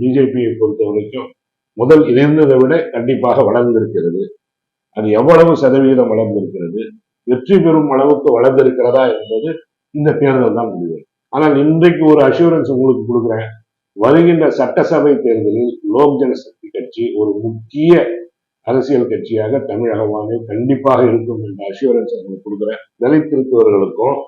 பிஜேபியை பொறுத்த வரைக்கும் முதல் இணைந்ததை விட கண்டிப்பாக வளர்ந்திருக்கிறது. அது எவ்வளவு சதவீதம் வளர்ந்திருக்கிறது வெற்றி பெறும் அளவுக்கு வளர்ந்திருக்கிறதா என்பது இந்த தேர்தல் தான் முடிவு. ஆனால் இன்றைக்கு ஒரு அஷூரன்ஸ் உங்களுக்கு கொடுக்குறேன். வருகின்ற சட்டசபை தேர்தலில் லோக் ஜனசக்தி கட்சி ஒரு முக்கிய அரசியல் கட்சியாக தமிழகமாக கண்டிப்பாக இருக்கும் என்ற அஷூரன்ஸ் உங்களுக்கு கொடுக்குறேன். தலித் திருத்தவர்களுக்கும்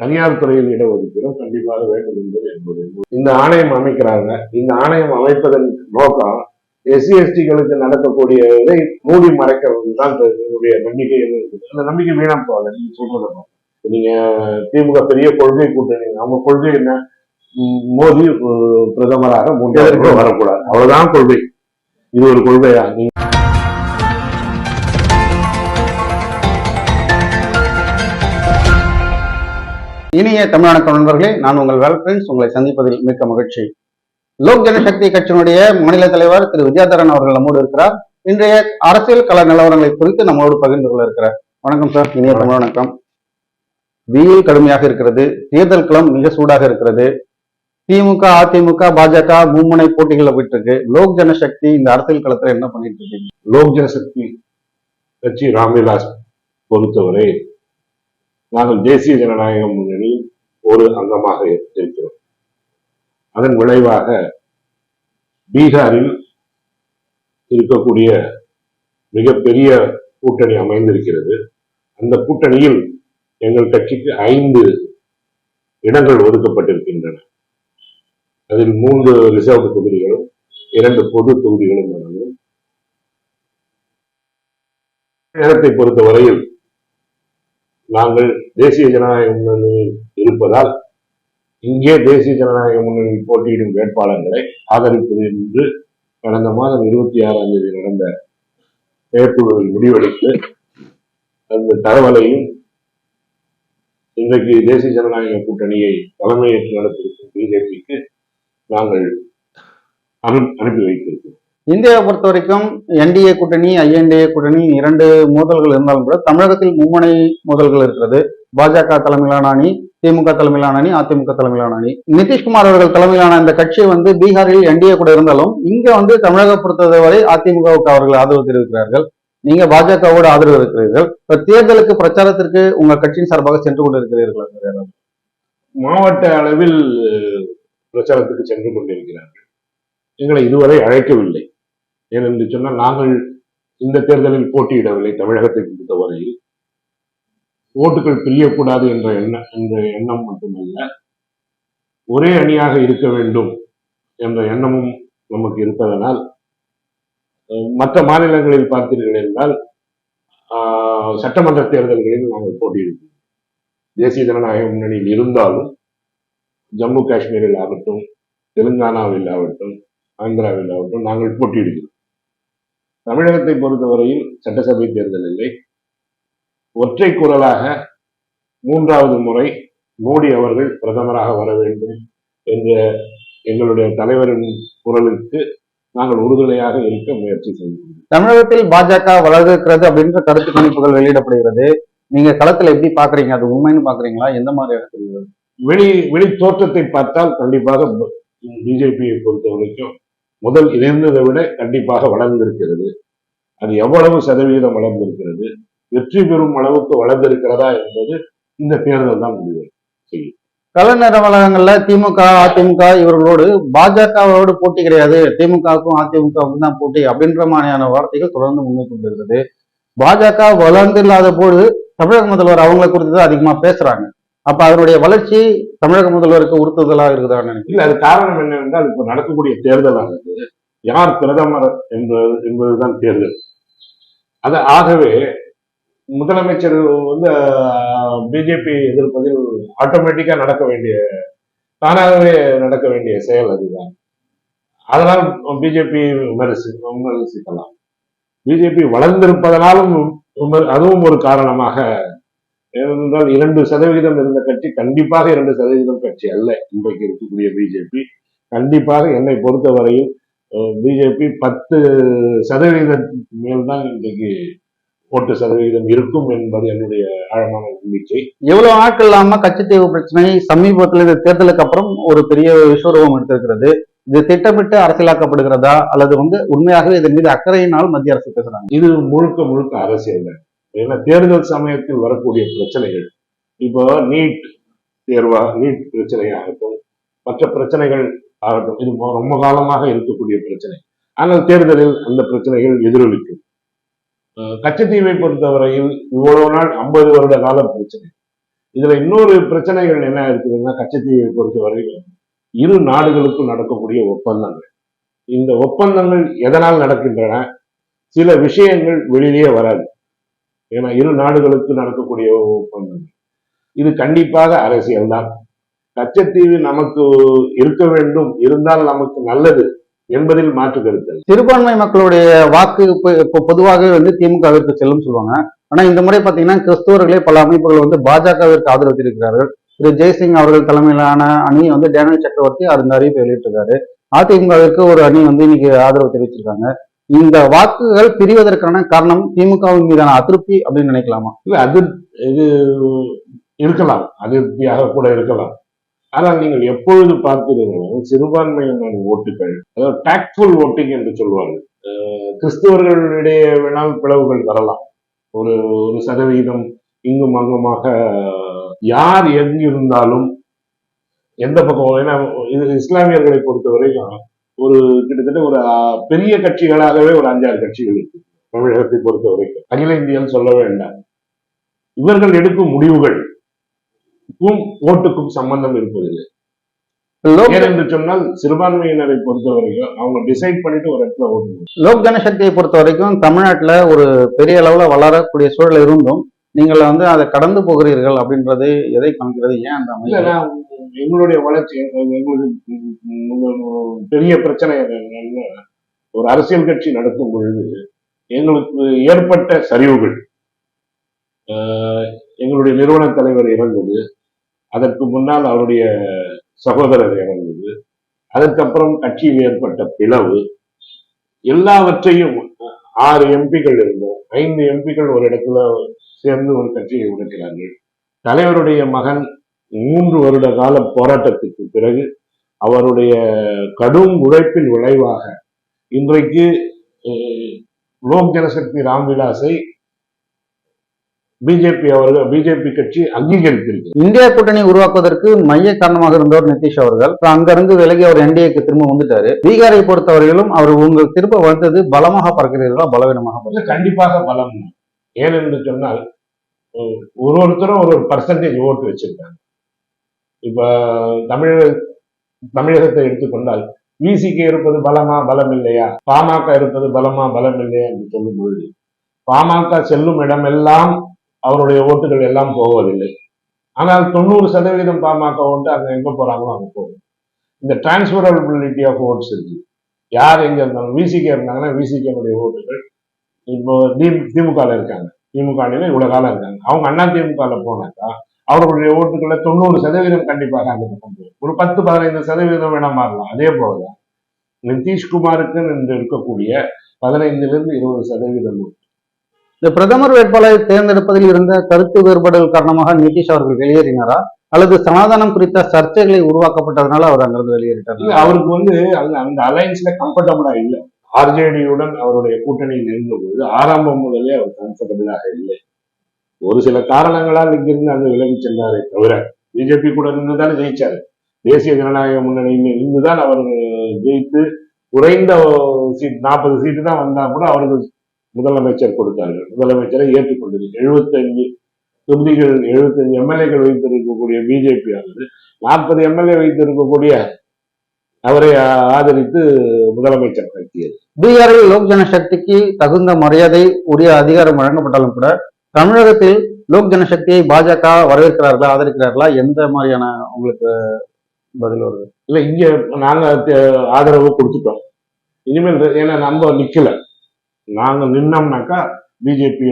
தனியார் துறையில் இடஒதுக்கீடும் கண்டிப்பாக வேண்டும் என்பது என்பது இந்த ஆணையம் அமைக்கிறாங்க. இந்த ஆணையம் அமைப்பதன் நோக்கம் எஸ்சி எஸ்டிகளுக்கு நடக்கக்கூடிய இதை மூடி மறைக்கிறது தான் என்னுடைய நம்பிக்கை அந்த நம்பிக்கை வீணா போகல நீங்க சொல்றதுக்கும் நீங்க திமுக பெரிய கொள்கை கூட்டணி. அவங்க கொள்கை என்ன? ம், மோடி பிரதமராக மூன்றாவது வரக்கூடாது. அவ்வளவுதான் கொள்கை. இது ஒரு கொள்கையா? நீங்க இனிய தமிழ்நாடு நண்பர்களே நான் உங்கள் வேல் ஃப்ரெண்ட்ஸ் உங்களை சந்திப்பதில் மிக்க மகிழ்ச்சி. லோக் ஜனசக்தி கட்சியினுடைய மாநில தலைவர் திரு. வித்யாதரன் அவர்கள் நம்மோடு இருக்கிறார். இன்றைய அரசியல் கல நிலவரங்களை குறித்து நம்மோடு பகிர்ந்து கொள்ள இருக்கிறார். வணக்கம் சார் இனிய தமிழ் வணக்கம். வெயில் கடுமையாக இருக்கிறது. தேர்தல் களம் மிக சூடாக இருக்கிறது. திமுக அதிமுக பாஜக மும்முனை போட்டிகளில் போயிட்டு இருக்கு லோக் ஜனசக்தி இந்த அரசியல் களத்துல என்ன பண்ணிட்டு இருக்கீங்க லோக் ஜனசக்தி கட்சி ராம்விலாஸ் பொறுத்தவரை நாங்கள் தேசிய ஜனநாயகம் ஒரு அங்கமாக இருக்கிறோம். அதன் விளைவாக பீகாரில் இருக்கக்கூடிய மிகப்பெரிய கூட்டணி அமைந்திருக்கிறது. அந்த கூட்டணியில் எங்கள் கட்சிக்கு ஐந்து இடங்கள் ஒதுக்கப்பட்டிருக்கின்றன. அதில் மூன்று ரிசர்வ் தொகுதிகளும் இரண்டு பொது தொகுதிகளும் அடங்கும் தமிழகத்தை பொறுத்தவரையில் நாங்கள் தேசிய ஜனநாயக முன்னணியின் இருப்பதால் இங்கே தேசிய ஜனநாயக முன்னணியில் போட்டியிடும் வேட்பாளர்களை ஆதரிப்பது என்று கடந்த மாதம் இருபத்தி ஆறாம் தேதி நடந்த செயற்குழுவில் முடிவெடுத்து அந்த தகவலையும் இன்றைக்கு தேசிய ஜனநாயக கூட்டணியை தலைமையேற்று நடத்திருக்கும் பிஜேபிக்கு நாங்கள் அனுப்பி வைத்திருக்கிறோம். இந்தியாவை பொறுத்த வரைக்கும் என்டிஏ கூட்டணி ஐஎன்டிஏ கூட்டணி இரண்டு மோதல்கள் இருந்தாலும் கூட தமிழகத்தில் மும்முனை மோதல்கள் இருக்கிறது. பாஜக தலைமையிலான அணி திமுக தலைமையிலான அணி அதிமுக தலைமையிலான அணி. நிதிஷ்குமார் அவர்கள் தலைமையிலான இந்த கட்சி வந்து பீகாரில் என்டிஏ கூட இருந்தாலும் இங்க வந்து தமிழக பொறுத்தவரை அதிமுகவுக்கு அவர்கள் ஆதரவு தெரிவிக்கிறார்கள். நீங்க பாஜகவோடு ஆதரவு இருக்கிறீர்கள். இப்ப தேர்தலுக்கு பிரச்சாரத்திற்கு உங்க கட்சியின் சார்பாக சென்று கொண்டிருக்கிறீர்களா யாராவது? மாவட்ட அளவில் பிரச்சாரத்துக்கு சென்று கொண்டிருக்கிறார்கள். எங்களை இதுவரை அழைக்கவில்லை. ஏனென்று சொன்னால் நாங்கள் இந்த தேர்தலில் போட்டியிடவில்லை தமிழகத்தை பொறுத்தவரையில். ஓட்டுகள் பிரியக்கூடாது என்ற எண்ணம் என்ற எண்ணம் மட்டுமல்ல ஒரே அணியாக இருக்க வேண்டும் என்ற எண்ணமும் நமக்கு இருப்பதனால் மற்ற மாநிலங்களில் பார்த்தீர்கள் என்றால் சட்டமன்ற தேர்தல்களில் நாங்கள் போட்டியிடுகிறோம். தேசிய ஜனநாயக முன்னணியில் இருந்தாலும் ஜம்மு காஷ்மீரில் ஆகட்டும் தெலுங்கானாவில் ஆகட்டும் ஆந்திராவில் ஆகட்டும் நாங்கள் போட்டியிடுகிறோம். தமிழகத்தை பொறுத்தவரையில் சட்டசபை தேர்தல் இல்லை. ஒற்றை குரலாக மூன்றாவது முறை மோடி அவர்கள் பிரதமராக வர வேண்டும் என்ற எங்களுடைய தலைவரின் குரலுக்கு நாங்கள் உறுதுணையாக இருக்க முயற்சி செய்கிறோம். தமிழகத்தில் பாஜக வளர்கிறது அப்படின்ற கருத்து கணிப்புகள் வெளியிடப்படுகிறது. நீங்க களத்துல எப்படி பாக்குறீங்க? அது உண்மைன்னு பாக்குறீங்களா? எந்த மாதிரியாக தெரியுது வெளி வெளி தோற்றத்தை பார்த்தால் கண்டிப்பாக பிஜேபியை பொறுத்த வரைக்கும் முதல் இருந்ததை விட கண்டிப்பாக வளர்ந்திருக்கிறது. அது எவ்வளவு சதவீதம் வளர்ந்திருக்கிறது? வெற்றி பெறும் அளவுக்கு வளர்ந்திருக்கிறதா என்பது இந்த தேர்தல் தான் முடிவு. செய்யும் கள நிறுவனங்கள்ல திமுக அதிமுக இவர்களோடு பாஜகவோடு போட்டி கிடையாது. திமுகவுக்கும் அதிமுகவுக்கும் தான் போட்டி அப்படின்ற மாதிரியான வார்த்தைகள் தொடர்ந்து முன்வைக்கப்படுகிறது பாஜக வளர்ந்து இல்லாத போது தமிழக முதல்வர் அவங்களை குறித்து தான் அதிகமா பேசுறாங்க. அப்ப அதனுடைய வளர்ச்சி தமிழக முதல்வருக்கு உறுத்துதலா இருக்குதான்னு நினைக்கிறேன் அது காரணம் என்னவென்றால் இப்ப நடக்கக்கூடிய தேர்தலானது யார் பிரதமர் என்பது என்பதுதான் தேர்தல். அது ஆகவே முதலமைச்சர் வந்து பிஜேபி எதிர்ப்பதில் ஆட்டோமேட்டிக்கா நடக்க வேண்டிய தானாகவே நடக்க வேண்டிய செயல் அதுதான். அதனால் பிஜேபி விமர்சி விமர்சிக்கலாம். பிஜேபி வளர்ந்திருப்பதனாலும் அதுவும் ஒரு காரணமாக ஏனென்றால் இரண்டு சதவிகிதம் இருந்த கட்சி கண்டிப்பாக இரண்டு சதவிகிதம் கட்சி அல்ல. இன்றைக்கு இருக்கக்கூடிய பிஜேபி கண்டிப்பாக என்னை பொறுத்தவரையில் பிஜேபி பத்து சதவிகிதத்துக்கு மேல்தான் இன்றைக்கு ஓட்டு சதவிகிதம் இருக்கும் என்பது என்னுடைய ஆழமான நம்பிக்கை. எவ்வளவு நாட்கள் இல்லாம கட்சித்தீவு பிரச்சனை சமீபத்தில் இந்த தேர்தலுக்கு அப்புறம் ஒரு பெரிய விஸ்வரூபம் எடுத்திருக்கிறது. இது திட்டமிட்டு அரசியலாக்கப்படுகிறதா அல்லது வந்து உண்மையாகவே இதன் மீது அக்கறையினால் மத்திய அரசு பேசுறாங்க? இது முழுக்க முழுக்க அரசியல் ஏன்னா தேர்தல் சமயத்தில் வரக்கூடிய பிரச்சனைகள் இப்போ நீட் தேர்வா நீட் பிரச்சனையாகட்டும் மற்ற பிரச்சனைகள் ஆகட்டும் இது ரொம்ப காலமாக இருக்கக்கூடிய பிரச்சனை. ஆனால் தேர்தலில் அந்த பிரச்சனைகள் எதிரொலிக்கும். கச்சத்தீவை பொறுத்தவரையில் இவ்வளவு நாள் ஐம்பது வருட கால பிரச்சனை. இதுல இன்னொரு பிரச்சனைகள் என்ன இருக்குதுன்னா கச்சத்தீவை பொறுத்தவரையில் இரு நாடுகளுக்கும் நடக்கக்கூடிய ஒப்பந்தங்கள். இந்த ஒப்பந்தங்கள் எதனால் நடக்கின்றன? சில விஷயங்கள் வெளியிலேயே வராது. ஏன்னா இரு நாடுகளுக்கு நடக்கக்கூடிய ஒப்பந்தங்கள். இது கண்டிப்பாக அரசியல் தான் கச்சத்தீவு நமக்கு இருக்க வேண்டும். இருந்தால் நமக்கு நல்லது. என்பதில் மாற்று கருத்து. சிறுபான்மை மக்களுடைய வாக்கு இப்ப- இப்போ பொதுவாகவே வந்து திமுகவிற்கு செல்லும் சொல்லுவாங்க. ஆனா இந்த முறை பாத்தீங்கன்னா கிறிஸ்தவர்களே பல அமைப்புகள் வந்து பாஜகவிற்கு ஆதரவு தெரிவிக்கிறார்கள் திரு. ஜெய்சிங் அவர்கள் தலைமையிலான அணி வந்து டேனியல் சக்கரவர்த்தி அந்த அறிவிப்பை வெளியிட்டிருக்காரு. அதிமுகவிற்கு ஒரு அணி வந்து இன்னைக்கு ஆதரவு தெரிவிச்சிருக்காங்க. இந்த வாக்குகள் பிரிவதற்கான காரணம் திமுகவின் மீதான அதிருப்தி அப்படின்னு நினைக்கலாமா? இல்ல அது இது இருக்கலாம். அதிருப்தியாக கூட இருக்கலாம். ஆனால் நீங்கள் எப்பொழுது பார்த்தீர்கள் சிறுபான்மையினர் ஓட்டுகள் அதாவது டாக்ட்ஃபுல் ஓட்டிங் என்று சொல்வார்கள். அஹ் கிறிஸ்தவர்களிடையே வேணால் பிளவுகள் வரலாம். ஒரு ஒரு சதவீதம் இங்கும் அங்குமாக யார் எங்கிருந்தாலும் எந்த பக்கம் ஏன்னா இது இஸ்லாமியர்களை பொறுத்தவரைக்கும் ஒரு கிட்டத்தட்ட ஒரு பெரிய கட்சிகளாகவே ஒரு அஞ்சாறு கட்சிகள் இருக்கு தமிழகத்தை பொறுத்த வரைக்கும் அகில இந்தியான்னு சொல்ல வேண்டாம். இவர்கள் எடுக்கும் முடிவுகள் ஓட்டுக்கும் சம்பந்தம் இருப்பதில்லை. ஏனென்று சொன்னால் சிறுபான்மையினரை பொறுத்த வரைக்கும் அவங்க டிசைட் பண்ணிட்டு ஒரு இடத்துல லோக் ஜனசக்தியை பொறுத்த வரைக்கும் தமிழ்நாட்டுல ஒரு பெரிய அளவுல வளரக்கூடிய சூழல் இருந்தும் நீங்கள் வந்து அதை கடந்து போகிறீர்கள் அப்படின்றது எதை காமிக்கிறது ஏன் அந்த எங்களுடைய வளர்ச்சி எங்க- எங்களுக்கு பெரிய பிரச்சனை என்னன்னா ஒரு அரசியல் கட்சி நடத்தும் பொழுது எங்களுக்கு ஏற்பட்ட சரிவுகள் எங்களுடைய நிறுவன தலைவர் இறந்தது. அதற்கு முன்னால் அவருடைய சகோதரர் இறந்தது. அதற்கப்புறம் கட்சியில் ஏற்பட்ட பிளவு. எல்லாவற்றையும் ஆறு எம்பிக்கள் இருந்தோம். ஐந்து எம்பிக்கள் ஒரு இடத்துல சேர்ந்து ஒரு கட்சியை உடைக்கிறார்கள். தலைவருடைய மகன் மூன்று வருட கால போராட்டத்துக்கு பிறகு அவருடைய கடும் உழைப்பின் விளைவாக இன்றைக்கு லோக் ஜனசக்தி ராம்விலாஸை பிஜேபி அவர்கள் பிஜேபி கட்சி அங்கீகரித்திருக்கு இந்தியா கூட்டணி உருவாக்குவதற்கு மைய காரணமாக இருந்தவர் நிதிஷ் அவர்கள். அங்கிருந்து விலகி அவர் என்டிஏக்கு திரும்ப வந்துட்டாரு. பீகாரை பொறுத்தவரையிலும் அவர் உங்கள் திரும்ப வந்தது பலமாக பறக்கிறீர்களா? பலவீனமாக கண்டிப்பாக பலம். ஏனென்று சொன்னால் ஒரு ஒருத்தரும் ஒரு ஒரு பர்சன்டேஜ் ஓட்டு வச்சிருக்காங்க. இப்ப தமிழக தமிழகத்தை எடுத்துக்கொண்டால் விசிக்கு இருப்பது பலமா பலம் இல்லையா பாமக இருப்பது பலமா பலம் இல்லையா என்று சொல்லும் பொழுது பாமக செல்லும் இடமெல்லாம் அவருடைய ஓட்டுகள் எல்லாம் போவதில்லை ஆனால் தொண்ணூறு சதவீதம் பாமக ஓட்டு அங்க எங்க போறாங்களோ அங்க போகும். இந்த டிரான்ஸ்பரபிலிட்டி ஆஃப் ஓட்ஸ் இருக்கு. யார் எங்க இருந்தாலும் விசிகே இருந்தாங்கன்னா விசிகேனுடைய ஓட்டுகள் இப்போ தி திமுக இருக்காங்க. திமுகவில இவ்வளவு காலம் இருக்காங்க. அவங்க அண்ணா திமுகவில் போனாக்கா அவர்களுடைய ஓட்டுகளை தொண்ணூறு சதவீதம் கண்டிப்பாக அந்த பக்கம் போகும். ஒரு பத்து பதினைந்து சதவீதம் வேணா மாறலாம். அதே போலதான் நிதிஷ்குமாருக்கு என்று இருக்கக்கூடிய பதினைந்துல இருந்து இருபது சதவீதம் ஓட்டு. இந்த பிரதமர் வேட்பாளரை தேர்ந்தெடுப்பதில் இருந்த கருத்து வேறுபாடுகள் காரணமாக நிதிஷ் அவர்கள் வெளியேறினாரா? அல்லது சனாதனம் குறித்த சர்ச்சைகளை உருவாக்கப்பட்டதுனால அவர் அங்கிருந்து வெளியேறிட்டார்? அவருக்கு வந்து அந்த அந்த அலைன்ஸ்ல கம்ஃபர்டபுளா இல்லை. ஆர்ஜேடியுடன் அவருடைய கூட்டணியில் இருந்தபோது ஆரம்பம் முதலே அவர் கம்ஃபர்டபுளாக இல்லை. ஒரு சில காரணங்களால் இங்கிருந்து அங்கு விலகி சென்றாரே தவிர பிஜேபி கூட இருந்துதானே ஜெயிச்சாரு. தேசிய ஜனநாயக முன்னணியில் இருந்துதான் அவர் ஜெயித்து குறைந்த சீட் நாற்பது சீட்டு தான் வந்தா கூட அவருக்கு முதலமைச்சர் கொடுத்தார்கள் முதலமைச்சரை ஏற்றுக்கொண்டது. எழுபத்தஞ்சு தொகுதிகள் எழுபத்தஞ்சு எம்எல்ஏக்கள் வைத்திருக்கக்கூடிய பிஜேபி ஆனது நாற்பது எம்எல்ஏ வைத்திருக்கக்கூடிய அவரை ஆதரித்து முதலமைச்சர் கட்டியது. பீகாரில் லோக் ஜனசக்திக்கு தகுந்த மரியாதை உரிய அதிகாரம் வழங்கப்பட்டாலும் கூட தமிழகத்தில் லோக் ஜனசக்தியை பாஜக வரவேற்கிறார்களா ஆதரிக்கிறார்களா? எந்த மாதிரியான உங்களுக்கு பதில் வருது? இல்ல இங்க நாங்க தே- ஆதரவு கொடுத்துட்டோம். இனிமேல் ஏன்னா நம்ம நிக்கல. நாங்க நின்னோம்னாக்கா பிஜேபி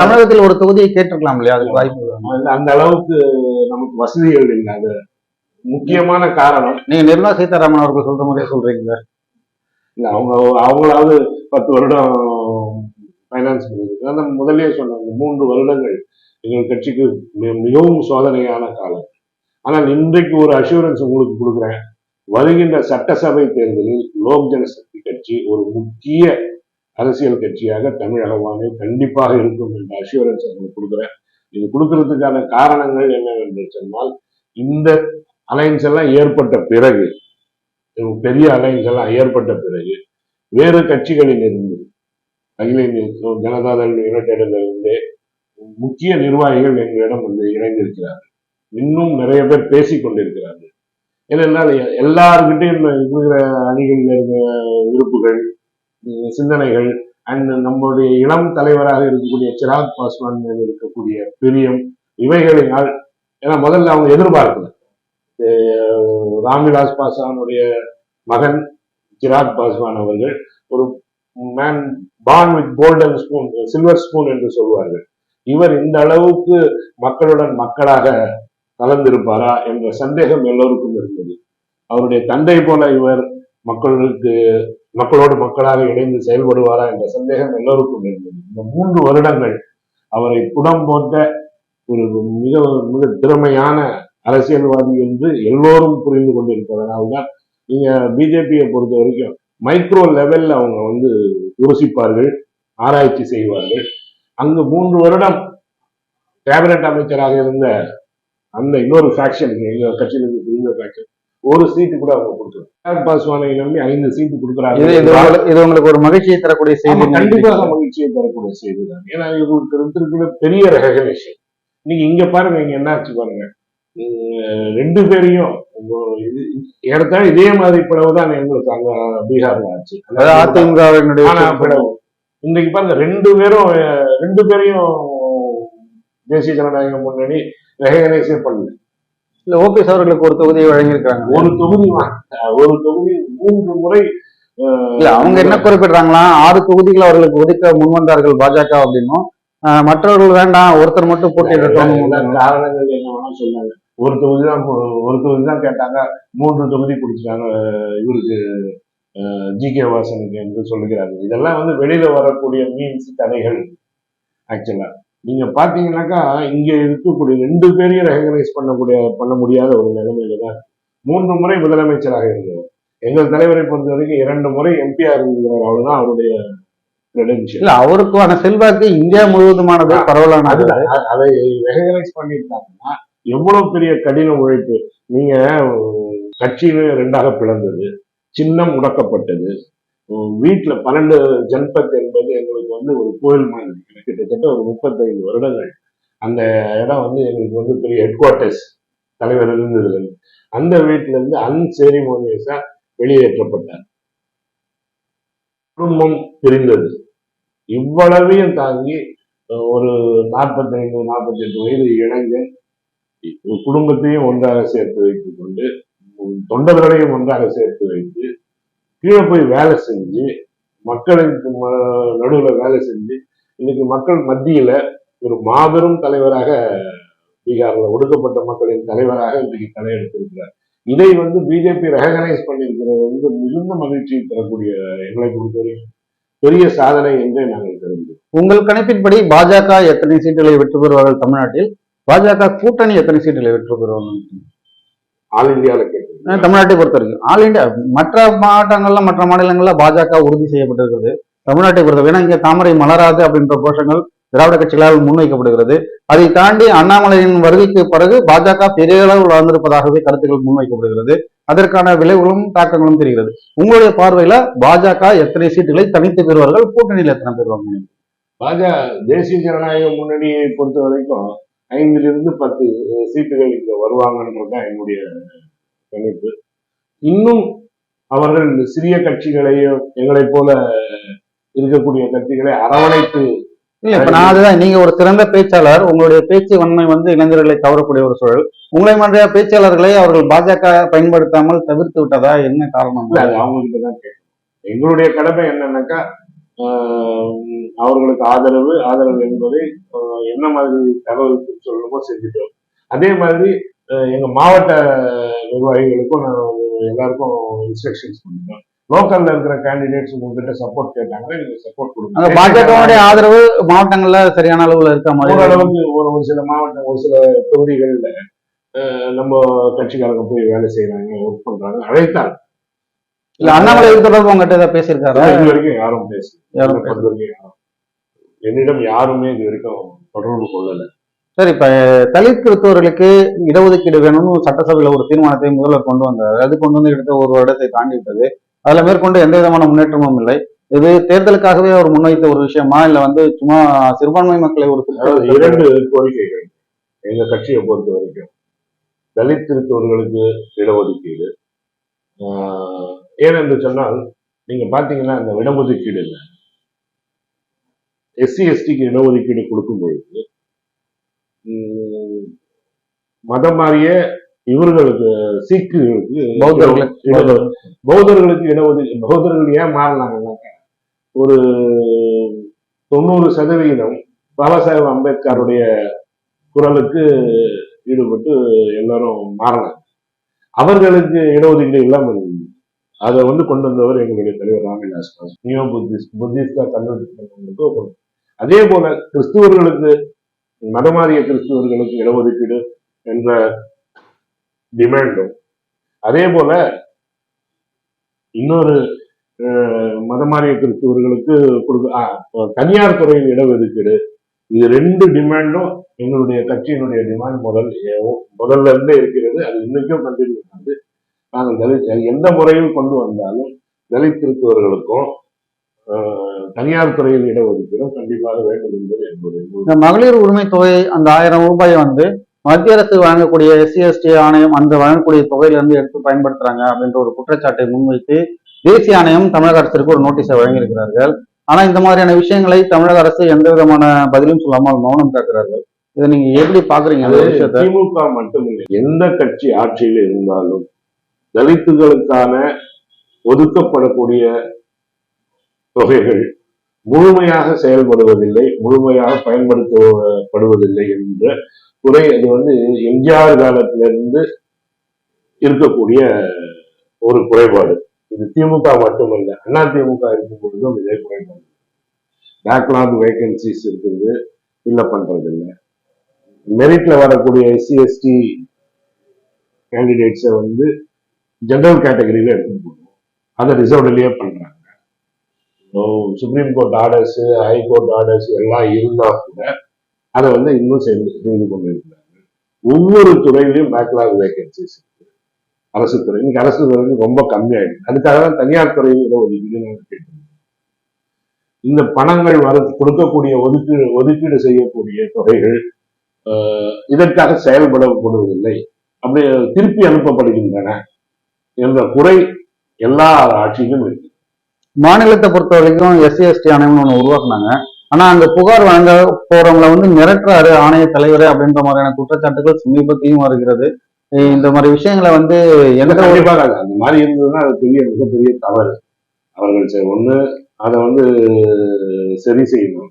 தமிழகத்தில் ஒரு தொகுதியை கேட்டிருக்கலாம் இல்லையா? அதுக்கு வாய்ப்பு அந்த அளவுக்கு நமக்கு வசதிகள் இல்லை. அது முக்கியமான காரணம். நீங்க நிர்மலா சீதாராமன் அவர்கள் சொல்ற மாதிரியே சொல்றீங்க அவங்க அவங்களாவது பத்து வருடம் ஃபைனான்ஸ் பண்ணிருக்கு அந்த முதல்லயே சொன்னாங்க மூன்று வருடங்கள் எங்கள் கட்சிக்கு மிகவும் சோதனையான காலம். ஆனால் இன்றைக்கு ஒரு அஷூரன்ஸ் உங்களுக்கு கொடுக்குறேன். வருகின்ற சட்டசபை தேர்தலில் லோக் ஜனசக்தி கட்சி ஒரு முக்கிய அரசியல் கட்சியாக தமிழகமானே கண்டிப்பாக இருக்கும் என்ற அஷூரன்ஸ் அவங்களுக்கு கொடுக்குறேன். இது கொடுக்கறதுக்கான காரணங்கள் என்னவென்று சொன்னால் இந்த அலைன்ஸ் எல்லாம் ஏற்பட்ட பிறகு பெரிய அலைன்ஸ் எல்லாம் ஏற்பட்ட பிறகு வேறு கட்சிகளில் இருந்து அகில இந்திய ஜனதாதள் யுனைடெட்லிருந்து முக்கிய நிர்வாகிகள் எங்களிடம் வந்து இணைந்திருக்கிறார்கள். இன்னும் நிறைய பேர் பேசி கொண்டிருக்கிறார்கள் ஏனென்றால் எல்லாருக்கிட்டையும் எல்லார்கிட்டையும் இருக்கிற அணிகளில் இருக்கிற விருப்புகள் சிந்தனைகள் அண்ட் நம்முடைய இளம் தலைவராக இருக்கக்கூடிய சிராக் பாஸ்வான் மேல் இருக்கக்கூடிய பிரியம் இவைகளினால் ஏன்னா முதல்ல அவங்க எதிர்பார்க்கல. ராம்விலாஸ் பாஸ்வானுடைய மகன் சிராக் பாஸ்வான் அவர்கள் ஒரு man born with golden spoon silver spoon என்று சொல்வார்கள். இவர் இந்த அளவுக்கு மக்களுடன் மக்களாக கலந்திருப்பாரா என்ற சந்தேகம் எல்லோருக்கும் இருந்தது. அவருடைய தந்தை போல இவர் மக்களுக்கு மக்களோடு மக்களாக இணைந்து செயல்படுவாரா என்ற சந்தேகம் எல்லோருக்கும் இருந்தது. இந்த மூன்று வருடங்கள் அவரை புடம் போட்ட ஒரு மிக மிக திறமையான அரசியல்வாதி என்று எல்லோரும் புரிந்து கொண்டிருப்பதனால்தான் நீங்க பிஜேபியை பொறுத்த வரைக்கும் மைக்ரோ லெவல்ல அவங்க வந்து யோசிப்பார்கள் ஆராய்ச்சி செய்வார்கள். அங்கு மூன்று வருடம் கேபினட் அமைச்சராக இருந்த அந்த இன்னொரு ஃபேக்ஷன் எங்க கட்சியிலிருந்து பிரிந்த ஃபேக்ஷன் ஒரு சீட்டு கூட அவங்க கொடுக்கல. சிராக் பாஸ்வானை நம்பி ஐந்து சீட்டு கொடுக்குறாங்க. இது உங்களுக்கு ஒரு மகிழ்ச்சியை தரக்கூடிய செய்தி கண்டிப்பாக மகிழ்ச்சியை தரக்கூடிய செய்தி தான். ஏன்னா இவங்களுக்கு பெரிய ரெகக்னேஷன் நீங்க இங்க பாருங்க இங்க என்ன ஆச்சு பாருங்க. ரெண்டு பேரையும் ஏறத்தாழ இதே மாதிரி பிளவு தான் எங்களுக்கு அங்க பீகார்ல ஆச்சு. ஆனா பிளவு இன்னைக்கு பாருங்க ரெண்டு பேரும் ரெண்டு பேரையும் தேசிய ஜனநாயக முன்னணி ரெகக்னைஸே பண்ணல. இல்ல ஓபிஎஸ் அவர்களுக்கு ஒரு தொகுதியை வழங்கியிருக்காங்க ஒரு தொகுதி ஒரு தொகுதி மூன்று முறை இல்ல அவங்க என்ன குறிப்பிடுறாங்களா ஆறு தொகுதிகள் அவர்களுக்கு ஒதுக்க முன்வந்தார்கள் பாஜக அப்படின்னும். மற்றவர்கள் வேண்டாம் ஒருத்தர் மட்டும் போட்டியிடட்டும் காரணங்கள் என்ன சொன்னாங்க ஒரு தொகுதி தான் ஒரு தொகுதி தான் கேட்டாங்க மூன்று தொகுதி கொடுத்துட்டாங்க இவருக்கு ஜி கே வாசனுக்கு என்று சொல்லுகிறார்கள். இதெல்லாம் வந்து வெளியில வரக்கூடிய மீன்ஸ் கதைகள் ஆக்சுவலா நீங்க பாத்தீங்கன்னாக்கா இங்க இருக்கக்கூடிய ரெண்டு பேரையும் ரெகனைஸ் பண்ணக்கூடிய பண்ண முடியாத ஒரு நிலைமையில தான் மூன்று முறை முதலமைச்சராக இருந்தவர். எங்கள் தலைவரை பொறுத்த வரைக்கும் இரண்டு முறை எம்பியா இருந்திருக்கிறார் அவ்வளவுதான் அவருடைய இல்ல அவருக்கான செல்வாக்கு இந்தியா முழுவதுமானது அ- அதை ரெகனைஸ் பண்ணியிருக்காங்கன்னா எவ்வளவு பெரிய கடின உழைப்பு. நீங்க கட்சியில ரெண்டாக பிளந்தது சின்னம் முடக்கப்பட்டது வீட்டுல பன்னெண்டு ஜன்பத் என்பது எங்களுக்கு வந்து ஒரு கோயில் மாதிரி கிட்டத்தட்ட ஒரு முப்பத்தைந்து வருடங்கள். அந்த இடம் வந்து எங்களுக்கு வந்து பெரிய ஹெட் குவார்ட்டர்ஸ் தலைவர் இருந்தது அந்த வீட்டிலேருந்து இருந்து வெளியேற்றப்பட்டார். குடும்பம் பிரிந்தது. இவ்வளவையும் தாங்கி ஒரு நாற்பத்தைந்து நாற்பத்தி எட்டு வயது இளைஞன் குடும்பத்தையும் ஒன்றாக சேர்த்து வைத்துக் கொண்டு தொண்டர்களையும் ஒன்றாக சேர்த்து வைத்து கீழே போய் வேலை செஞ்சு மக்களுக்கு நடுவுல வேலை செஞ்சு இன்னைக்கு மக்கள் மத்தியில ஒரு மாபெரும் தலைவராக பீகார்ல ஒடுக்கப்பட்ட மக்களின் தலைவராக இன்றைக்கு தலையெடுத்திருக்கிறார். இதை வந்து பிஜேபி ரெகனைஸ் பண்ணியிருக்கிறது வந்து மிகுந்த மகிழ்ச்சி தரக்கூடிய எங்களை பொறுத்தவரைக்கும் பெரிய சாதனை என்றே நாங்கள் கருதுகிறோம். உங்கள் கணிப்பின்படி பாஜக எத்தனை சீட்டுகளை வெற்றி பெறுவார்கள் தமிழ்நாட்டில்? பாஜக கூட்டணி எத்தனை சீட்டுகளை வெற்றி பெறுவார்கள்? ஆல் இந்தியாவில் தமிழ்நாட்டை பொறுத்த வரைக்கும்? ஆல் இண்டியா மற்ற மாவட்டங்கள்ல மற்ற மாநிலங்கள்ல பாஜக உறுதி செய்யப்பட்டிருக்கிறது. தமிழ்நாட்டை பொறுத்த ஏன்னா இங்க தாமரை மலராது அப்படின்ற கோஷங்கள் திராவிட கட்சிகளால் முன்வைக்கப்படுகிறது. அதை தாண்டி அண்ணாமலையின் வருகைக்கு பிறகு பாஜக பெரிய அளவில் வளர்ந்திருப்பதாகவே கருத்துக்கள் முன்வைக்கப்படுகிறது. அதற்கான விளைவுகளும் தாக்கங்களும் தெரிகிறது. உங்களுடைய பார்வையில பாஜக எத்தனை சீட்டுகளை தனித்து பெறுவார்கள்? கூட்டணியில் எத்தனை பெறுவாங்க பாஜக தேசிய ஜனநாயக முன்னணியை பொறுத்த வரைக்கும் ஐந்திலிருந்து பத்து சீட்டுகள் இங்க வருவாங்கன்றது என்னுடைய கணிப்பு இன்னும் அவர்கள் இந்த சிறிய கட்சிகளையும் எங்களைப் போல இருக்கக்கூடிய கட்சிகளை அரவணைத்து இல்ல இப்ப நான் அதுதான் நீங்க ஒரு சிறந்த பேச்சாளர் உங்களுடைய பேச்சு வன்மை வந்து இளைஞர்களை கவரக்கூடிய ஒரு சூழல். உங்களை மாதிரியா பேச்சாளர்களை அவர்கள் பாஜக பயன்படுத்தாமல் தவிர்த்து விட்டதா? என்ன காரணம்? இல்ல, அது அவங்க கிட்ட தான் எங்களுடைய கடமை என்னன்னாக்கா அவர்களுக்கு ஆதரவு ஆதரவு என்பதை என்ன மாதிரி தகவல் சொல்லணுமோ செஞ்சுட்டோம். அதே மாதிரி எங்க மாவட்ட நிர்வாகிகளுக்கும் நான் எல்லாருக்கும் இன்ஸ்ட்ரக்ஷன்ஸ் பண்ணிட்டோம் லோக்கல்ல இருக்கிற கேண்டிடேட்ஸ் உங்ககிட்ட சப்போர்ட் கேட்டாங்கன்னா நீங்க சப்போர்ட் அந்த பாஜகவுடைய ஆதரவு மாவட்டங்கள்ல சரியான அளவுல இருக்க மாதிரி? ஓரளவுக்கு ஒரு ஒரு சில மாவட்டம் ஒரு சில தொகுதிகள்ல நம்ம கட்சிக்காரங்க போய் வேலை செய்யறாங்க ஒர்க் பண்றாங்க அழைத்தாங்க இல்ல அண்ணாமலை இது தொடர்பு உங்ககிட்ட ஏதாவது பேசியிருக்காரா? இது வரைக்கும் யாரும் வரைக்கும் யாரும் என்னிடம் யாருமே இது வரைக்கும் தொடர்பு கொள்ளல. சரி இப்ப தலித் கிறிஸ்தவர்களுக்கு இடஒதுக்கீடு வேணும்னு சட்டசபையில ஒரு தீர்மானத்தை முதல்வர் கொண்டு வந்தார். அது கொண்டு வந்து எடுத்த ஒரு வருடத்தை தாண்டி விட்டது அதுல மேற்கொண்டு எந்த விதமான முன்னேற்றமும் இல்லை. இது தேர்தலுக்காகவே அவர் முன்வைத்த ஒரு விஷயமா இல்ல வந்து சும்மா சிறுபான்மை மக்களை ஒரு இரண்டு கோரிக்கைகள் எங்க கட்சியை பொறுத்த வரைக்கும். தலித் திருத்தவர்களுக்கு இடஒதுக்கீடு. ஏனென்று சொன்னால் நீங்க பாத்தீங்கன்னா இந்த இடஒதுக்கீடு இல்லை. எஸ்சி எஸ்டிக்கு இடஒதுக்கீடு கொடுக்கும் பொழுது மதம் மாறிய இவர்களுக்கு சீக்குகளுக்கு பௌத்தர்களுக்கு இட- பௌத்தர்களுக்கு இடஒதுக்கீடு பௌத்தர்கள் ஏன் மாறினாங்கன்னாக்க ஒரு தொண்ணூறு சதவிகிதம் பாபா சாஹேப் அம்பேத்கருடைய குரலுக்கு ஈடுபட்டு எல்லாரும் மாறினாங்க. அவர்களுக்கு இடஒதுக்கீடு இல்லாமல் இருந்தது. அதை வந்து கொண்டு வந்தவர் எங்களுடைய தலைவர் பாஸ் நியோ புத்திஸ்ட் புத்திஸ்டா கன்வெர்ட் அதே போல கிறிஸ்துவர்களுக்கு மதமாறிய கிறிஸ்துவர்களுக்கு இடஒதுக்கீடு என்ற டிமாண்டும் அதே போல இன்னொரு அஹ், மதமாறிய கிறிஸ்துவர்களுக்கு கொடுக்க தனியார் துறையில் இடஒதுக்கீடு இது ரெண்டு டிமாண்டும் எங்களுடைய கட்சியினுடைய டிமாண்ட் முதல் முதல்ல இருந்தே இருக்கிறது. அது இன்னைக்கும் கண்டினியூ ஆகுது. நாங்கள் தலித் எந்த முறையில் கொண்டு வந்தாலும் தலித் கிறிஸ்துவர்களுக்கும் தனியார் துறையில் இடஒதுக்கீடும் கண்டிப்பாக வேண்டும் என்பது முழு இந்த மகளிர் உரிமை தொகை அந்த ஆயிரம் ரூபாயை வந்து மத்திய அரசு வழங்கக்கூடிய எஸ்சி எஸ்டி ஆணையம் அந்த வழங்கக்கூடிய தொகையில இருந்து எடுத்து பயன்படுத்துறாங்க அப்படின்ற ஒரு குற்றச்சாட்டை முன்வைத்து தேசிய ஆணையம் தமிழக அரசிற்கு ஒரு நோட்டீஸை வழங்கியிருக்கிறார்கள். ஆனா இந்த மாதிரியான விஷயங்களை தமிழக அரசு எந்த விதமான பதிலும் சொல்லாமல் மௌனம் காக்கிறார்கள். இதை நீங்க எப்படி பாக்குறீங்க அந்த விஷயத்த? திமுக மட்டுமில்லை. எந்த கட்சி ஆட்சியில் இருந்தாலும் தலித்துகளுக்கான ஒதுக்கப்படக்கூடிய தொகைகள் முழுமையாக செயல்படுவதில்லை முழுமையாக பயன்படுத்தப்படுவதில்லை என்ற குறை அது வந்து எம்ஜிஆர் காலத்திலிருந்து இருக்கக்கூடிய ஒரு குறைபாடு. இது திமுக மட்டுமல்ல அண்ணா திமுக இருக்கும் பொழுதும் இதே குறைபாடு. பேக்லாக் வேகன்சிஸ் இருக்குது இல்லை பண்றது இல்லை மெரிட்ல வரக்கூடிய எஸ்சி எஸ்டி கேண்டிடேட்ஸை வந்து ஜென்ரல் கேட்டகரியில எடுத்துட்டு போகணும். அதை ரிசர்வ்லயே பண்றாங்க. Supreme Court orders High Court orders எல்லாம் இருந்தா கூட அதை வந்து இன்னும் செய்து செய்து கொண்டிருக்கிறாங்க ஒவ்வொரு துறையிலையும் பேக்லாக் வேகன்சிஸ் இருக்கு. அரசு துறை இன்னைக்கு அரசு துறை ரொம்ப கம்மியாயிடுது அதுக்காக தான் தனியார் துறையில் ஏதோ ஒதுக்கீடு இந்த பணங்கள் வர கொடுக்கக்கூடிய ஒதுக்கீடு ஒதுக்கீடு செய்யக்கூடிய தொகைகள் ஆஹ், இதற்காக செயல்படப்படுவதில்லை. அப்படி திருப்பி அனுப்பப்படுகின்றன என்ற குறை எல்லா ஆட்சியிலும் இருக்கு. மாநிலத்தை பொறுத்த வரைக்கும் எஸ்சி எஸ்டி ஆணையம்னு ஒண்ணு உருவாக்குனாங்க. ஆனா அங்க புகார் வழங்க போறவங்களை வந்து மிரட்டுறாரு ஆணைய தலைவர் அப்படின்ற மாதிரியான குற்றச்சாட்டுகள் சமீபத்தையும் வருகிறது. இந்த மாதிரி விஷயங்களை வந்து எந்த கண்டிப்பாக அந்த மாதிரி இருந்ததுன்னா அது பெரிய மிகப்பெரிய தவறு. அவர்கள் செ- ஒண்ணு அதை வந்து சரி செய்யணும்.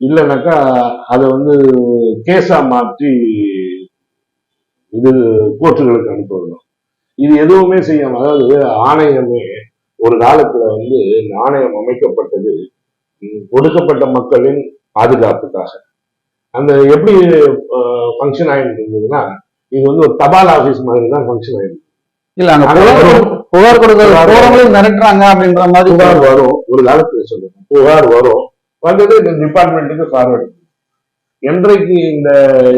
இல்லைனாக்கா அதை வந்து கேஸா மாற்றி இது கோர்ட்டுகளுக்கு அனுப்பணும் இது எதுவுமே செய்யாம அதாவது ஆணையமே ஒரு காலத்துல வந்து இந்த ஆணையம் அமைக்கப்பட்டது ஒடுக்கப்பட்ட மக்களின் பாதுகாப்புக்காக. அந்த எப்படி ஃபங்க்ஷன் ஆகிட்டு இருந்ததுன்னா இது வந்து ஒரு தபால் ஆபீஸ் மாதிரி தான் ஃபங்க்ஷன் ஆகிட்டு இல்ல அங்க புகார் வரும். புகார் கொடுக்க புகார் போறவங்களையும் மிரட்டுறாங்க அப்படின்ற மாதிரி புகார் வரும். ஒரு காலத்துல சொல்லுங்க புகார் வரும். வந்தது இந்த டிபார்ட்மெண்ட்டுக்கு ஃபார்வர்டு என்றைக்கு இந்த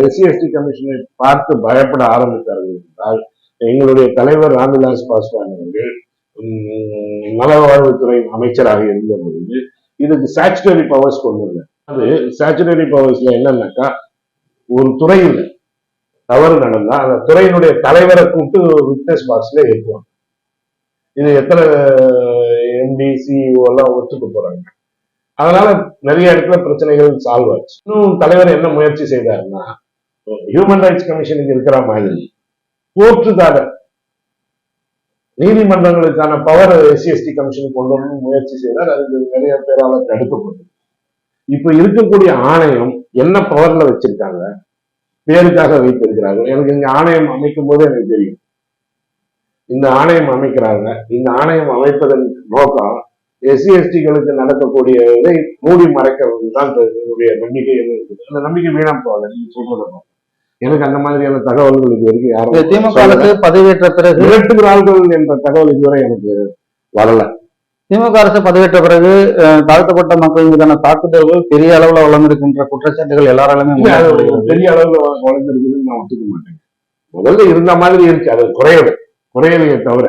எஸ்சி எஸ்டி கமிஷனை பார்த்து பயப்பட ஆரம்பித்தார்கள் என்றால் எங்களுடைய தலைவர் ராம்விலாஸ் பாஸ்வான் அவர்கள் நலவாழ்வுத்துறை அமைச்சராக இருந்த பொழுது இதுக்கு ஸ்டாச்சுட்டரி பவர்ஸ் கொண்டு வந்தார் அது ஸ்டாச்சுட்டரி பவர்ஸ்ல என்னன்னாக்கா ஒரு துறையில் தவறு நடந்தா அந்த துறையினுடைய தலைவரை கூப்பிட்டு விட்னஸ் பாக்ஸ்ல ஏற்றுவாங்க. இது எத்தனை எம்டி எல்லாம் ஒத்துக்க போறாங்க. அதனால நிறைய இடத்துல பிரச்சனைகள் சால்வ் ஆச்சு. இன்னும் தலைவர் என்ன முயற்சி செய்தாருன்னா ஹியூமன் ரைட்ஸ் கமிஷனுக்கு இருக்கிற மாதிரி போற்றுதாரர் நீதிமன்றங்களுக்கான பவர் எஸ்சிஎஸ்டி கமிஷனுக்கு கமிஷன் கொண்டு வரணும் முயற்சி செய்தார். அதுக்கு நிறைய பேரால தடுக்கப்பட்டது. இப்ப இருக்கக்கூடிய ஆணையம் என்ன பவர்ல வச்சிருக்காங்க? பேருக்காக வைத்திருக்கிறார்கள். எனக்கு இங்க ஆணையம் அமைக்கும் போது எனக்கு தெரியும். இந்த ஆணையம் அமைக்கிறாங்க. இந்த ஆணையம் அமைப்பதன் நோக்கம் எஸ்சிஎஸ்டிகளுக்கு நடக்கக்கூடிய இதை மூடி மறைக்கிறது தான் என்னுடைய நம்பிக்கை அந்த நம்பிக்கை வீணாம் போகல நீங்க சொல்றதை எனக்கு அந்த மாதிரியான தகவல்கள் இது வரைக்கும் யாரும் திமுக. அரசு பதவியேற்ற பிறகு மிரட்டுகிறார்கள் என்ற தகவல் இதுவரை எனக்கு வரல திமுக அரசு பதவியேற்ற பிறகு தாழ்த்தப்பட்ட மக்கள் மீதான தாக்குதல்கள் பெரிய அளவுல வளர்ந்திருக்கின்ற குற்றச்சாட்டுகள் எல்லாராலுமே. பெரிய அளவுல வளர்ந்திருக்குதுன்னு நான் ஒத்துக்க மாட்டேன் முதல்ல இருந்த மாதிரி இருக்கு அது குறையல குறையலையே தவிர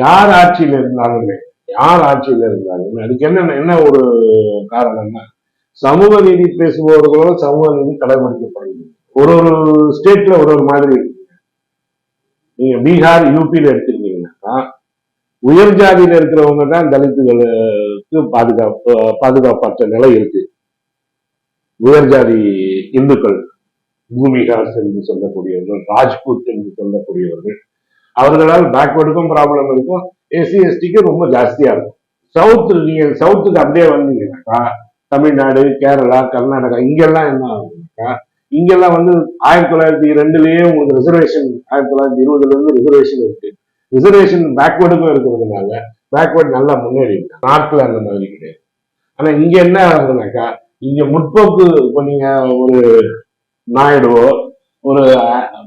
யார் ஆட்சியில இருந்தாலுமே யார் ஆட்சியில இருந்தாலுமே அதுக்கு என்ன என்ன ஒரு காரணம்னா சமூக நீதி பேசுபவர்களோட சமூக நீதி கடைபிடிக்கப்படுகிறது. ஒரு ஒரு ஸ்டேட்ல ஒரு ஒரு மாதிரி இருக்கு. நீங்க பீகார் யூபியில எடுத்துக்கிட்டீங்கன்னா உயர் ஜாதியில இருக்கிறவங்க தான் தலித்துகளுக்கு பாதுகாப்பு பாதுகாப்பற்ற நிலை இருக்கு. உயர் ஜாதி இந்துக்கள் பூமிகாஸ் என்று சொல்லக்கூடியவர்கள் ராஜ்பூத் என்று சொல்லக்கூடியவர்கள் அவர்களால் பேக்வேர்டுக்கும் ப்ராப்ளம் இருக்கும். எஸ்சி எஸ்டிக்கு ரொம்ப ஜாஸ்தியா இருக்கும். சவுத் நீங்க சவுத்துக்கு அப்படியே வந்தீங்கன்னாக்கா தமிழ்நாடு கேரளா கர்நாடகா இங்கெல்லாம் என்ன ஆகுதுக்கா? இங்கெல்லாம் வந்து ஆயிரத்தி தொள்ளாயிரத்தி ரெண்டுலயே உங்களுக்கு ரிசர்வேஷன் ஆயிரத்தி தொள்ளாயிரத்தி இருபதுல இருந்து ரிசர்வேஷன் இருக்கு. ரிசர்வேஷன் பேக்வேர்டுக்கும் இருக்கிறதுனால பேக்வேர்டு நல்லா முன்னேறி இருக்கு. நார்த்ல அந்த மாதிரி கிடையாது. ஆனா இங்க என்ன ஆகுதுனாக்கா இங்க முற்போக்கு இப்ப நீங்க ஒரு நாயுடுவோ ஒரு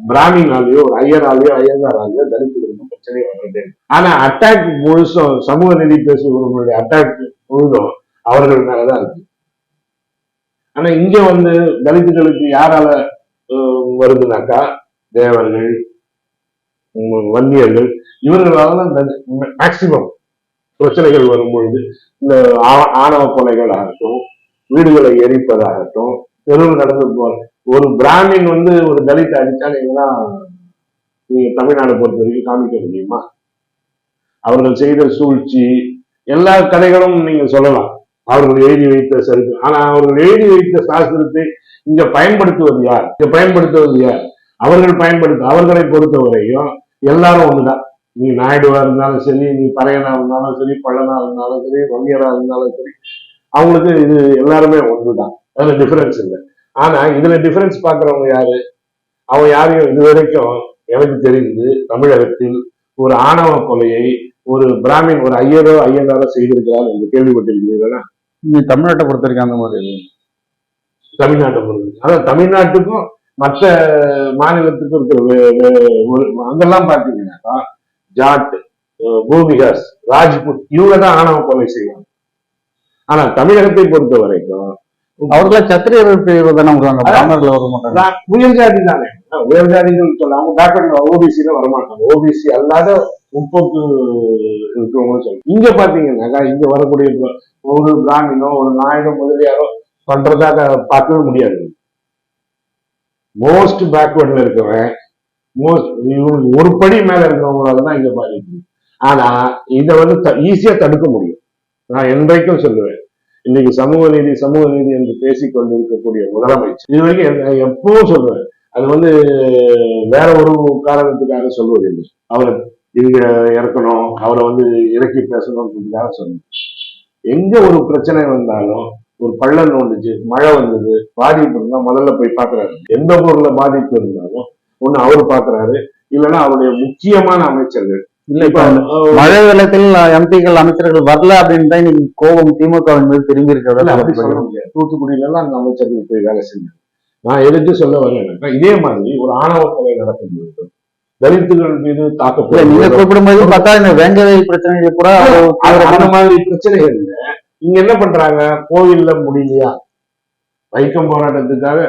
பிராமினாலேயோ ஒரு ஐயராலேயோ ஐயங்காராலேயோ தலித்துகளுக்கு பிரச்சனை வர்றது ஆனா அட்டாக் முழுசும் சமூக நீதி பேசுபவர்களுடைய அட்டாக் முழுதும் அவர்கள் மேலதான் இருக்கு. ஆனா இங்க வந்து தலித்துகளுக்கு யாரால வருதுனாக்கா தேவர்கள் வன்னியர்கள் இவர்களால தான் மேக்சிமம் பிரச்சனைகள் வரும்பொழுது இந்த ஆணவ கொலைகள் ஆகட்டும் வீடுகளை எரிப்பதாகட்டும் தெருவில் நடந்து போற ஒரு பிராமின் வந்து ஒரு தலித் அடிச்சா நீங்கன்னா நீங்க தமிழ்நாடு பொறுத்த வரைக்கும் காமிக்க முடியுமா? அவர்கள் செய்த சூழ்ச்சி எல்லா கதைகளும் நீங்க சொல்லலாம். அவர்கள் எழுதி வைத்த சரித்திரம். ஆனா அவர்கள் எழுதி வைத்த சாஸ்திரத்தை இங்க பயன்படுத்துவது யார்? இங்க பயன்படுத்துவது யார்? அவர்கள் பயன்படுத்த அவர்களை பொறுத்தவரையும் எல்லாரும் ஒண்ணுதான். நீ நாயுடுவா இருந்தாலும் சரி நீ பறையனா இருந்தாலும் சரி பழனா இருந்தாலும் சரி வங்கியரா இருந்தாலும் சரி அவங்களுக்கு இது எல்லாருமே ஒண்ணுதான். அதுல டிஃபரன்ஸ் இல்லை. ஆனா இதுல டிஃபரன்ஸ் பாக்குறவங்க யாரு? அவன் யாரையும் இது வரைக்கும் எனக்கு தெரிந்து தமிழகத்தில் ஒரு ஆணவ கொலையை ஒரு பிராமின் ஒரு ஐயரோ ஐயனாரோ செய்திருக்கிறார் என்று கேள்விப்பட்டிருக்கிறீர்களா? நீ தமிழ்நாட்டை பொறுத்த வரைக்கும் அந்த மாதிரி. தமிழ்நாட்டை பொறுத்து அதான் தமிழ்நாட்டுக்கும் மற்ற மாநிலத்துக்கும் இருக்கிற அங்கெல்லாம் பார்த்தீங்கன்னாக்கா ஜாட் பூமிகாஸ் ராஜ்புத் இவங்க தான் ஆணவ கொலை செய்வாங்க. ஆனா தமிழகத்தை பொறுத்த வரைக்கும் அவர்கள சத்திரியர்கள் பிரிவு தானே வருவாங்க பிராமணர்கள் வர மாட்டாங்க. நான் உயர் ஜாதி தானே உயர் ஜாதிகள் சொல்லாம பேக்வர்ட் ஓபிசியில வரமாட்டாங்க. ஓபிசி அல்லாத முற்போக்கு இருக்கிறவங்க சொல்லுங்க இங்க பாத்தீங்கன்னாக்கா இங்க வரக்கூடிய ஒரு பிராமினோ ஒரு நாயுடோ முதலியாரோ பண்றதாக பார்க்கவே முடியாது. மோஸ்ட் பேக்வர்ட்ல இருக்கிறவன் மோஸ்ட் இவங்களுக்கு ஒரு படி மேல இருக்கிறவங்களால தான் இங்க பாதிக்கும் ஆனா இதை வந்து ஈஸியா தடுக்க முடியும். நான் என்றைக்கும் சொல்லுவேன். இன்னைக்கு சமூக நீதி சமூக நீதி என்று பேசிக் கொண்டிருக்கக்கூடிய முதலமைச்சர். இது வரைக்கும் எப்பவும் சொல்றேன் அது வந்து வேற ஒரு காரணத்துக்காக சொல்வதில்லை. அவரை இங்க இறக்கணும் அவரை வந்து இறக்கி பேசணும்ன்றதுக்காக சொன்னேன். எங்க ஒரு பிரச்சனை வந்தாலும் ஒரு பள்ளம் நோண்டுச்சு மழை வந்தது பாதிப்பு இருந்தா முதல்ல போய் பாக்குறாரு எந்த ஊர்ல பாதிப்பு இருந்தாலும் ஒண்ணு அவர் பாக்குறாரு இல்லைன்னா அவருடைய முக்கியமான அமைச்சர்கள். இல்ல இப்ப மழை வெள்ளத்தில் எம்பிக்கள் அமைச்சர்கள் வரல அப்படின்னு தான் இன்னைக்கு கோபம் திமுகவின் மீது திரும்பி இல்ல, அப்படி சொல்ல இருக்கிறது முடியாது. தூத்துக்குடியில எல்லாம் அந்த அமைச்சர்கள் போய் வேலை செஞ்சாங்க நான் எதுக்கு சொல்ல வரேன்னா இதே மாதிரி ஒரு ஆணவ கொலை நடக்கும்போது தலித்துகள் மீது இல்ல நீங்க தாக்கப்படும் குறிப்பிடும்போது பார்த்தா இந்த வேங்கவேல் பிரச்சனைக்கு கூட அந்த மாதிரி பிரச்சனைகள்ல இங்க என்ன பண்றாங்க? கோவில்ல முடியலையா? வைக்கம் போராட்டத்துக்காக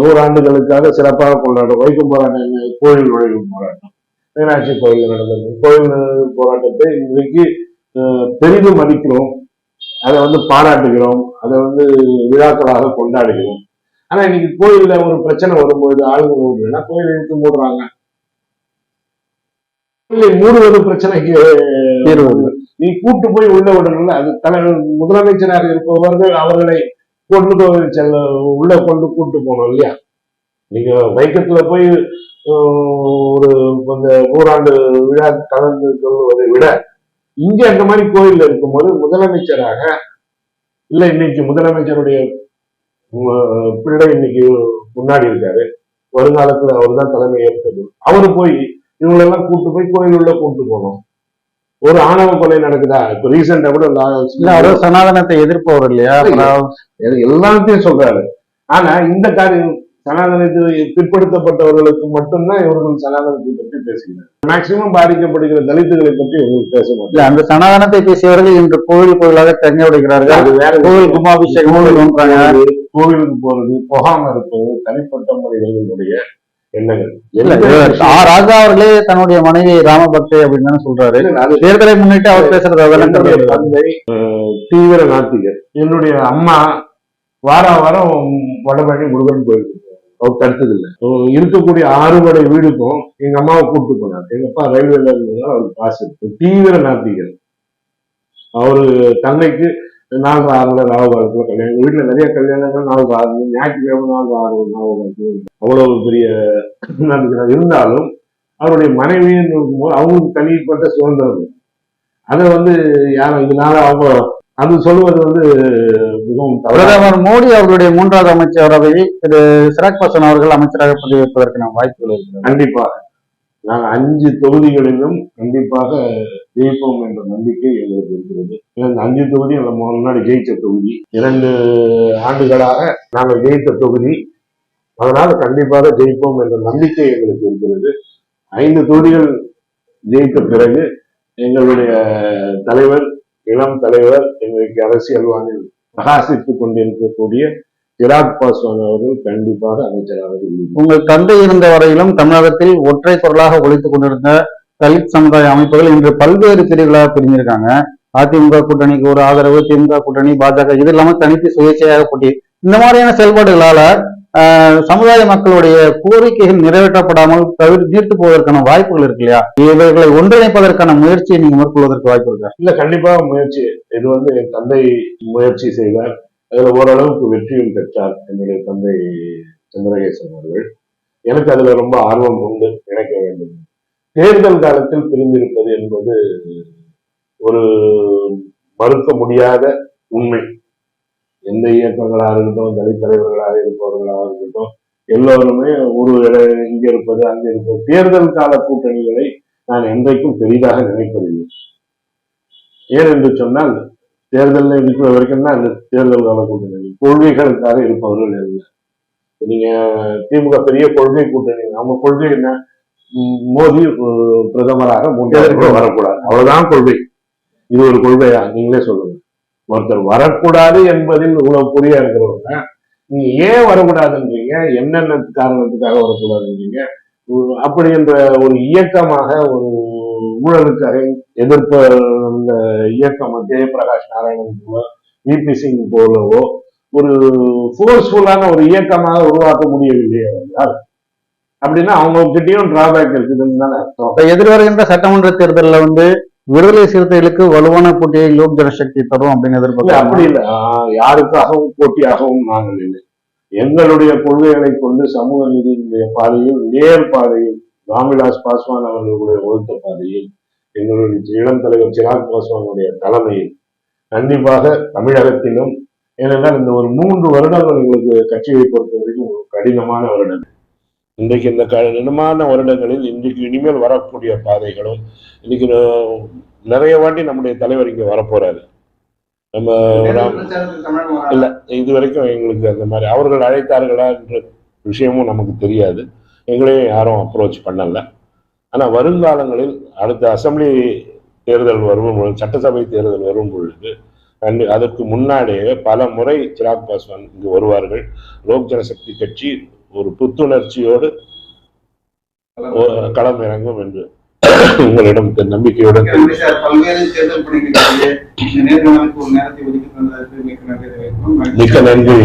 நூறாண்டுகளுக்காக சிறப்பாக கொண்டாடும். வைக்கம் போராட்டம்? கோவில் நுழைவு போராட்டம். மீனாட்சி கோயில் நடந்தது. கோவில் நுழைவு போராட்டத்தை இன்றைக்கு பெரிதும் மதிக்கிறோம். அதை வந்து பாராட்டுகிறோம். அதை வந்து விழாக்களாக கொண்டாடுகிறோம். ஆனா இன்னைக்கு கோயில்ல ஒரு பிரச்சனை வரும்போது ஆளுங்க மூடுறா கோயில் இழுத்து மூடுறாங்க. கோயிலை மூடுவது பிரச்சனைக்கு. நீ கூட்டு போய் உள்ள விடணும்ல. அது தலைவர் முதலமைச்சராக இருப்பவர்கள் அவர்களை கொண்டு போய் செல்ல உள்ள கொண்டு கூட்டு போகணும் இல்லையா? நீங்க வைக்கத்துல போய் ஒரு அந்த நூறாண்டு விழா கலந்து கொள்வதை விட இங்க அந்த மாதிரி கோயில்ல இருக்கும்போது முதலமைச்சராக இல்ல இன்னைக்கு முதலமைச்சருடைய பிள்ளை இன்னைக்கு முன்னாடி இருக்காரு. வருங்காலத்துல அவர் தான் தலைமை ஏற்கது அவரு போய் இவங்களெல்லாம் கூட்டு போய் கோயில் உள்ள கூட்டு போகணும் ஒரு ஆணவ கொலை நடக்குதா? இப்ப ரீசெண்டா கூட இல்ல சனாதனத்தை எதிர்ப்பவர் இல்லையா? எல்லாத்தையும் சொல்றாரு. ஆனா இந்த காரியம் சனாதனத்தை பிற்படுத்தப்பட்டவர்களுக்கு மட்டும்தான் இவர்கள் சனாதனத்தை பற்றி பேசுகிறார். மேக்சிமம் பாதிக்கப்படுகிற தலித்துகளை பற்றி இவர்கள் பேச இல்ல அந்த சனாதனத்தை பேசியவர்கள் இன்று கோவில் கோவிலாக தங்க விடுகிறார்கள். வேற கோவில் கும்பாபிஷேகம் போறது, கோவிலுக்கு போறது போகாம இருப்பது தனிப்பட்ட முறைகளினுடைய ராஜா அவர்களே தன்னுடைய மனைவி ராமபக்தை அப்படின்னு சொல்றாரு. தேர்தலை முன்னிட்டு அவர் பேசுறது தீவிர நாத்திகர். என்னுடைய அம்மா வார வாரம் வடபழனி முருகன் கோயில் அவர் தடுத்தது இல்லை. இருக்கக்கூடிய ஆறுபடை வீடுக்கும் எங்க அம்மாவை கூப்பிட்டு போனார். எங்க அப்பா ரயில்வேல இருந்ததால் அவருக்கு இருக்கு. தீவிர நாத்திகர். அவரு தந்தைக்கு நாலு ஆறுல ராகு காலத்துல கல்யாணம் எங்க வீட்டுல நிறைய கல்யாணங்கள் நாலு ஆறு ஞாயிற்றுக்கிழமை நாலு ஆறு நாலு காலத்துல அவ்வளவு பெரிய நாத்திகர் இருந்தாலும் அவருடைய மனைவின்னு இருக்கும்போது அவங்களுக்கு தனிப்பட்ட சுதந்திரம். அதை வந்து யாரும் இதனால அவங்க அது சொல்லுவது வந்து மிகவும் பிரதமர் மோடி அவர்களுடைய மூன்றாவது அமைச்சரவையில் திரு சிராக் பாசன் அவர்கள் அமைச்சராக பதவியேற்பதற்கான வாய்ப்புகள் இருக்கிறது. கண்டிப்பாக நாங்க அஞ்சு தொகுதிகளிலும் கண்டிப்பாக ஜெயிப்போம் என்ற நம்பிக்கை எங்களுக்கு இருக்கிறது. இந்த அஞ்சு தொகுதி நம்ம முன்னாடி ஜெயிச்ச தொகுதி. இரண்டு ஆண்டுகளாக நாங்கள் ஜெயித்த தொகுதி. அதனால கண்டிப்பாக ஜெயிப்போம் என்ற நம்பிக்கை எங்களுக்கு இருக்கிறது. ஐந்து தொகுதிகள் ஜெயித்த பிறகு எங்களுடைய தலைவர் இளம் தலைவர் எங்களுக்கு அரசியல் வானில் பிரகாசித்துக் கொண்டிருக்கக்கூடிய சிராக் பாஸ்வான் அவர்கள் கண்டிப்பாக அமைச்சராக உங்கள் தந்தை இருந்த வரையிலும் தமிழகத்தில் ஒற்றை குரலாக ஒழித்துக் கொண்டிருந்த தலித் சமுதாய அமைப்புகள் இன்று பல்வேறு பிரிவுகளாக பிரிஞ்சிருக்காங்க. அதிமுக கூட்டணிக்கு ஒரு ஆதரவு திமுக கூட்டணி பாஜக இது இல்லாம தனித்து சுயேட்சையாக போட்டி. இந்த மாதிரியான செயல்பாடுகளால சமுதாய மக்களுடைய கோரிக்கைகள் நிறைவேற்றப்படாமல் தவிர நீர்த்து போவதற்கான வாய்ப்புகள் இருக்கு இல்லையா? இவர்களை ஒன்றிணைப்பதற்கான முயற்சியை நீங்க மேற்கொள்வதற்கு வாய்ப்பு இருக்கா? இல்ல கண்டிப்பாக முயற்சி. இது வந்து என் தந்தை முயற்சி செய்தார். அதுல ஓரளவுக்கு வெற்றியும் பெற்றார் என்னுடைய தந்தை சந்திரகேசன் அவர்கள். எனக்கு அதுல ரொம்ப ஆர்வம் உண்டு. நினைக்க வேண்டும். தேர்தல் காலத்தில் பிரிந்திருப்பது என்பது ஒரு மறுக்க முடியாத உண்மை. எந்த இயக்கங்களாக இருக்கட்டும் தலித் தலைவர்களாக இருப்பவர்களாக இருக்கட்டும் எல்லோருமே ஒரு இங்க இருப்பது அங்க இருப்பது தேர்தல் கால கூட்டணிகளை நான் என்றைக்கும் பெரிதாக நினைப்பதில்லை. ஏன் என்று சொன்னால் தேர்தலில் இருக்கிற வரைக்கும் தான் அந்த தேர்தல் கால கூட்டணி கொள்கைகளுக்காக இருப்பவர்கள் இல்லை நீங்க திமுக பெரிய கொள்கை கூட்டணி அவங்க கொள்கை என்ன? ம், மோடி அஹ், பிரதமராக முறை வரக்கூடாது. அவ்வளவுதான் கொள்கை. இது ஒரு கொள்கையா? நீங்களே சொல்லுங்க. ஒருத்தர் வரக்கூடாது என்பதில் இவ்வளவு புரியா இருக்கிறவங்க நீங்க ஏன் வரக்கூடாதுன்றீங்க? என்னென்ன காரணத்துக்காக வரக்கூடாதுன்றீங்க? அப்படி என்ற ஒரு இயக்கமாக ஒரு ஊழலுக்காக எதிர்ப்பு அந்த இயக்கம் ஜெயபிரகாஷ் நாராயணன் போல விபி சிங் போலவோ ஒரு ஃபோர்ஸ்ஃபுல்லான ஒரு இயக்கமாக உருவாக்க முடியவில்லை அவர்களால் அப்படின்னா அவங்க கிட்டயும் டிராபேக் இருக்குதுன்னு தானே அர்த்தம். எதிர்வருகின்ற சட்டமன்ற தேர்தலில் வந்து விடுதலை சிறுத்தைகளுக்கு வலுவான போட்டியை லோக் ஜனசக்தி தரும் அப்படின்னு எதிர்பார்க்க அப்படி இல்லை. யாருக்காகவும் போட்டியாகவும் நாங்கள் இல்லை. எங்களுடைய கொள்கைகளை கொண்டு சமூக நீதியினுடைய பாதையில் நேர் பாதையில் ராம்விலாஸ் பாஸ்வான் அவர்களுடைய ஒழுத்த பாதையில் எங்களுடைய இளம் தலைவர் சிராக் பாஸ்வானுடைய தலைமையில் கண்டிப்பாக தமிழகத்திலும் ஏனென்றால் இந்த ஒரு மூன்று வருடங்கள் எங்களுக்கு கட்சியை பொறுத்த வரைக்கும் ஒரு கடினமான வருடம். இன்றைக்கு இந்த கடினமான வருடங்களில் இன்றைக்கு இனிமேல் வரக்கூடிய பாதைகளும் இன்னைக்கு நிறைய வாட்டி நம்முடைய தலைவர் இங்க வரப்போறாரு. நம்ம இல்ல இது வரைக்கும் எங்களுக்கு அந்த மாதிரி அவர்கள் அழைத்தார்களா என்ற விஷயமும் நமக்கு தெரியாது. எங்களையும் யாரும் அப்ரோச் பண்ணல. ஆனா வருங்காலங்களில் அடுத்த அசெம்பிளி தேர்தல் வரும் பொழுது சட்டசபை தேர்தல் வரும் பொழுது கண்டி அதற்கு முன்னாடியே பல முறை சிராக் பாஸ்வான் இங்கு வருவார்கள். லோக் ஜனசக்தி கட்சி ஒரு புத்துணர்ச்சியோடு களம் என்று உங்களிடம் நம்பிக்கையுடன் மிக்க நன்றி